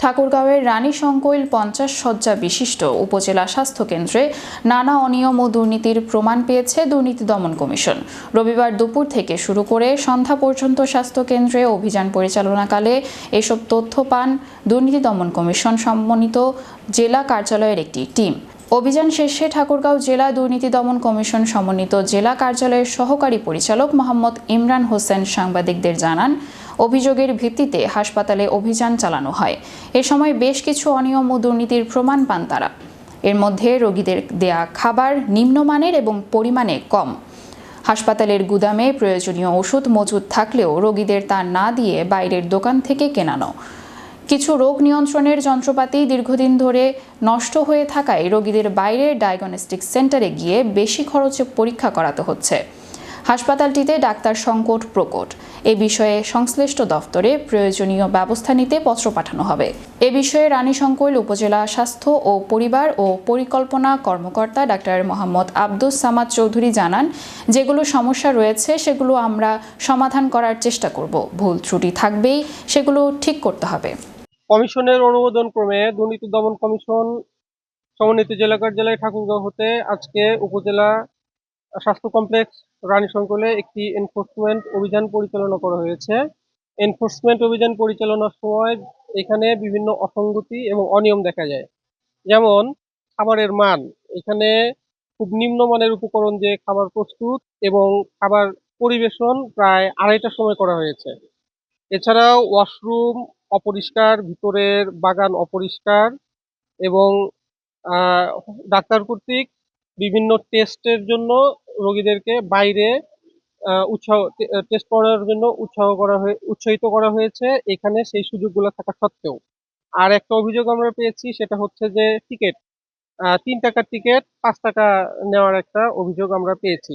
ঠাকুরগাঁওয়ের রানী সংকৈল পঞ্চাশ শয্যা বিশিষ্ট উপজেলা স্বাস্থ্য কেন্দ্রে নানা অনিয়ম ও দুর্নীতির প্রমাণ পেয়েছে দুর্নীতি দমন কমিশন। রবিবার দুপুর থেকে শুরু করে সন্ধ্যা পর্যন্ত স্বাস্থ্য কেন্দ্রে অভিযান পরিচালনাকালে এসব তথ্য পান দুর্নীতি দমন কমিশন সম্মানিত জেলা কার্যালয়ের একটি টিম। অভিযান শেষে ঠাকুরগাঁও জেলা দুর্নীতি দমন কমিশন সমন্বিত জেলা কার্যালয়ের সহকারী পরিচালক মোহাম্মদ ইমরান হোসেন সাংবাদিকদের জানান অভিযোগের ভিত্তিতে হাসপাতালে অভিযান চালানো হয়। এ সময় বেশ কিছু অনিয়ম ও দুর্নীতির প্রমাণ পান তারা। এর মধ্যে রোগীদের দেয়া খাবার নিম্নমানের এবং পরিমাণে কম। হাসপাতালের গুদামে প্রয়োজনীয় ওষুধ মজুদ থাকলেও রোগীদের তা না দিয়ে বাইরের দোকান থেকে কেনানো। কিছু রোগ নিয়ন্ত্রণের যন্ত্রপাতি দীর্ঘদিন ধরে নষ্ট হয়ে থাকায় রোগীদের বাইরের ডায়াগনস্টিক সেন্টারে গিয়ে বেশি খরচে পরীক্ষা করাতে হচ্ছে। হাসপাতালটিতে ডাক্তার সংকট প্রকট। এ বিষয়ে সংশ্লিষ্ট দফতরে প্রয়োজনীয় ব্যবস্থা নিতে পত্র পাঠানো হবে। এ বিষয়ে রানী সংকৈল উপজেলা স্বাস্থ্য ও পরিবার ও পরিকল্পনা কর্মকর্তা ডাক্তার মোহাম্মদ আব্দুস সামাদ চৌধুরী জানান, যেগুলো সমস্যা রয়েছে সেগুলো আমরা সমাধান করার চেষ্টা করব। ভুল ত্রুটি থাকবেই, সেগুলো ঠিক করতে হবে। কমিশনের অনুমোদন ক্রমে দুর্নীতি দমন কমিশন সমন্বিত জেলা কার্যালয় ঠাকুরগাঁও হতে আজকে উপজেলা স্বাস্থ্য কমপ্লেক্স রানী সংকলে একটি এনফোর্সমেন্ট অভিযান পরিচালনা করা হয়েছে। এনফোর্সমেন্ট অভিযান পরিচালনার সময় এখানে বিভিন্ন অসঙ্গতি এবং অনিয়ম দেখা যায়। যেমন, খাবারের মান। এখানে খুব নিম্নমানের উপকরণ দিয়ে খাবার প্রস্তুত এবং খাবার পরিবেশন প্রায় আড়াইটার সময় করা হয়েছে। এছাড়াও ওয়াশরুম অপরিষ্কার, ভিতরের বাগান অপরিষ্কার এবং ডাক্তার কর্তৃক বিভিন্ন টেস্টের জন্য রোগীদেরকে বাইরে উৎসাহ টেস্ট করার জন্য উৎসাহ করা হয়ে, উৎসাহিত করা হয়েছে এখানে সেই সুযোগগুলো থাকা সত্ত্বেও। আর একটা অভিযোগ আমরা পেয়েছি, সেটা হচ্ছে যে টিকিট তিন টাকার টিকিট পাঁচ টাকা নেওয়ার একটা অভিযোগ আমরা পেয়েছি।